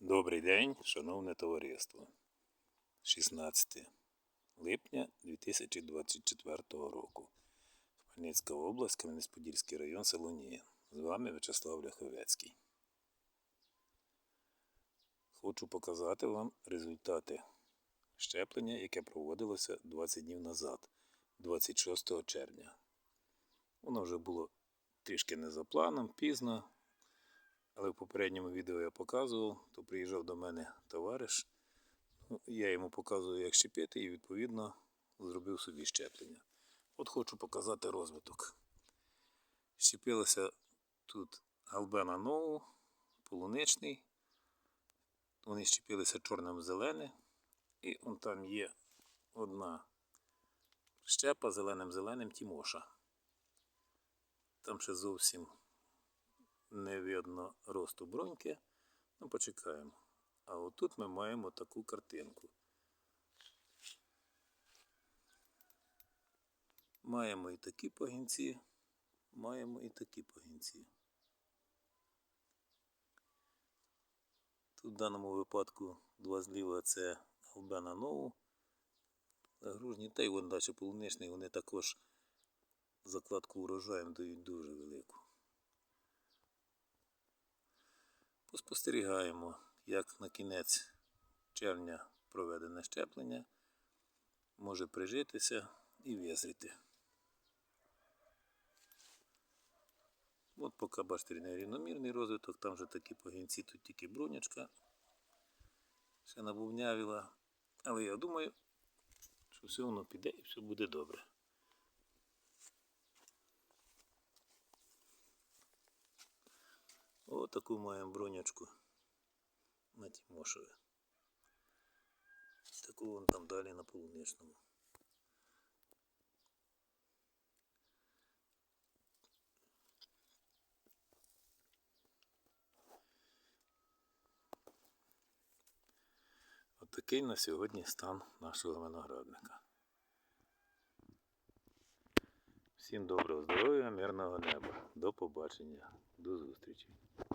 Добрий день, шановне товариство. 16 липня 2024 року. Хмельницька область, Кам'янець-Подільський район, село Ніїн. З вами Вячеслав Ляховецький. Хочу показати вам результати щеплення, яке проводилося 20 днів назад, 26 червня. Воно вже було трішки не за планом, пізно. Але в попередньому відео я показував, то приїжджав до мене товариш. Ну, Я йому показую, як щепити, і відповідно зробив собі щеплення. От хочу показати розвиток. Щепилося тут Албена Ноу, полуничний. Вони щепилися чорним зелене. І вон там є одна щепа зеленим-зеленим Тімоша. Там ще зовсім не видно росту броньки. Ну, почекаємо. А отут ми маємо таку картинку. Маємо і такі пагінці, маємо і такі пагінці. Тут в даному випадку два зліва це Албена Нову. Гружні та й вон далі полуничний, вони також закладку урожаєм дають дуже велику. Поспостерігаємо, як на кінець червня проведене щеплення може прижитися і визріти. От поки бачите нерівномірний розвиток, там вже такі погінці, тут тільки брунячка ще набувнявіла. Але я думаю, що все воно піде і все буде добре. Таку маємо бронячку на Тімошеві. Таку вон там далі на полуничному. От такий на сьогодні стан нашого виноградника. Всім доброго здоров'я, мирного неба. До побачення. До зустрічі.